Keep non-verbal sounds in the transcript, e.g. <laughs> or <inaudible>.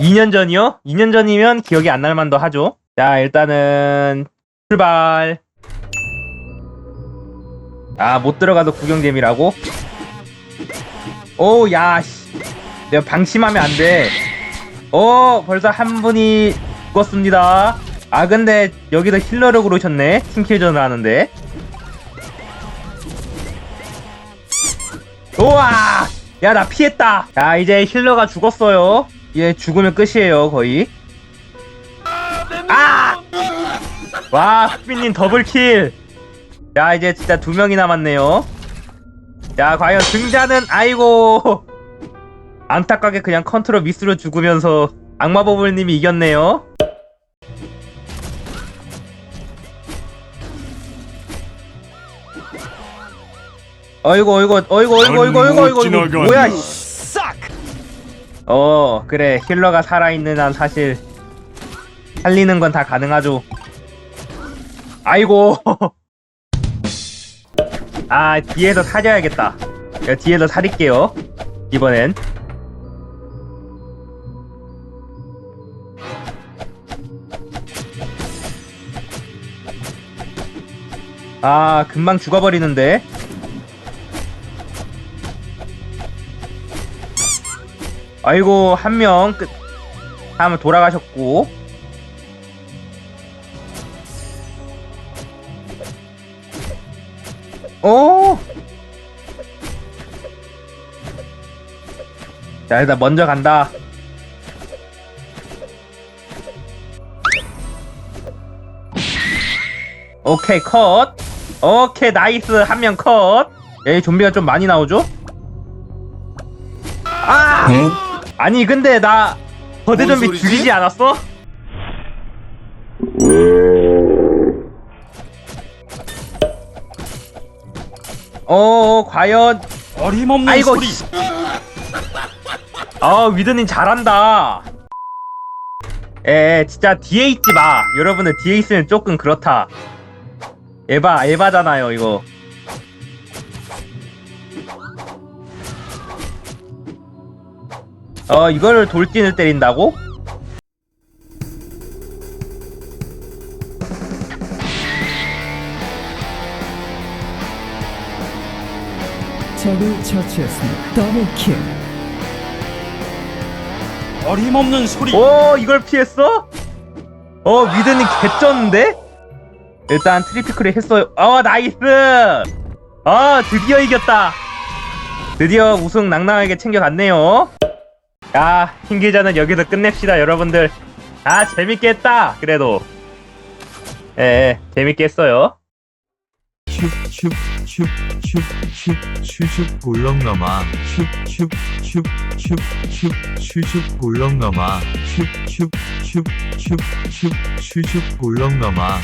2년 전이요? 2년 전이면 기억이 안 날 만도 하죠. 자, 일단은 출발. 아, 못 들어가도 구경잼이라고? 오, 야, 씨. 내가 방심하면 안 돼. 오, 벌써 한 분이 죽었습니다. 아, 근데 여기도 힐러로 그러셨네. 팀킬전을 하는데. 우와! 야, 나 피했다. 자, 이제 힐러가 죽었어요. 예, 얘 죽으면 끝이에요 거의. 아! 와 흑빈님 더블킬. 야 이제 진짜 두 명이 남았네요. 야 과연 등자는 아이고. 안타깝게 그냥 컨트롤 미스로 죽으면서 악마버블님이 이겼네요. 어이구 어이구 어이구 어이구 어이구 어이구 어이구 뭐야 씨. 어 그래. 힐러가 살아있는 한 사실. 살리는 건 다 가능하죠. 아이고. <laughs> 아 뒤에서 사려야겠다. 제가 뒤에서 사릴게요. 이번엔. 아 금방 죽어버리는데 아이고 한 명 끝. 한번 돌아가셨고. 오. 자 일단 먼저 간다. 오케이 컷. 오케이 나이스 한 명 컷. 에이 좀비가 좀 많이 나오죠? 아! 아니 근데 나 거대 뭔 좀비 소리지? 죽이지 않았어? 어 과연 어림없는 아이고 소리. 씨. 아 위드님 잘한다 에 진짜 뒤에 있지 마 여러분들 뒤에 있으면 조금 그렇다 에바 에바잖아요 이거 어 이거를 돌진을 때린다고? 적을 처치했습니다. 더블킬. 어림없는 소리. 오 이걸 피했어? 어 위드님 개쩌는데? 일단 트리피클을 했어요 어 나이스 어 드디어 이겼다 드디어 우승 낭낭하게 챙겨갔네요 야 흰계자는 여기서 끝냅시다 여러분들 아 재밌게 했다 그래도 예, 예 재밌게 했어요 슉슉슉슉슉 슈슉 볼렁너마 슉슉슉슉슉 슈슉 볼렁너마 슉슉슉슉슉 슈슉 볼렁너마